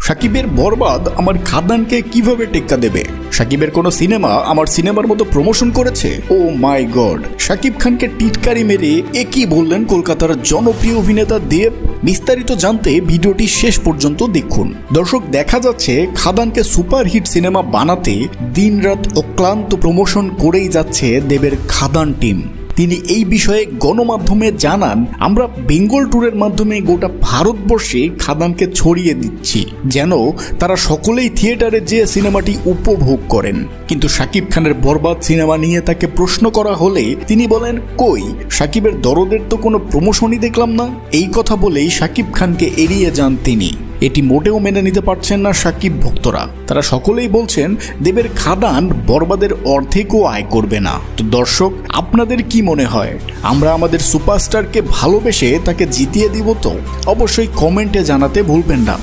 সাকিবের বরবাদ আমার খাদানকে কীভাবে টেক্কা দেবে? সাকিবের কোনো সিনেমা আমার সিনেমার মতো প্রমোশন করেছে? ও মাই গড। সাকিব খানকে টিটকারি মেরে একই বললেন কলকাতার জনপ্রিয় অভিনেতা দেব। বিস্তারিত জানতে ভিডিওটি শেষ পর্যন্ত দেখুন। দর্শক, দেখা যাচ্ছে খাদানকে সুপারহিট সিনেমা বানাতে দিনরাত অক্লান্ত প্রমোশন করেই যাচ্ছে দেবের খাদান টিম। তিনি এই বিষয়ে গণমাধ্যমে জানান, আমরা বেঙ্গল ট্যুরের মাধ্যমে গোটা ভারতবর্ষে খাদানকে ছড়িয়ে দিচ্ছি, যেন তারা সকলেই থিয়েটারে যে সিনেমাটি উপভোগ করেন। কিন্তু শাকিব খানের বরবাদ সিনেমা নিয়ে তাকে প্রশ্ন করা হলে তিনি বলেন, কই, শাকিবের দরদের তো কোনো প্রমোশনই দেখলাম না। এই কথা বলেই শাকিব খানকে এড়িয়ে যান তিনি। এটি মোটেও মেনে নিতে পারছেন না সাকিব ভক্তরা। তারা সকলেই বলছেন, দেবের খাদান বরবাদের অর্ধেকও আয় করবে না। তো দর্শক, আপনাদের কি মনে হয়? আমরা আমাদের সুপারস্টারকে ভালোবেসে তাকে জিতিয়ে দিব তো? অবশ্যই কমেন্টে জানাতে ভুলবেন না।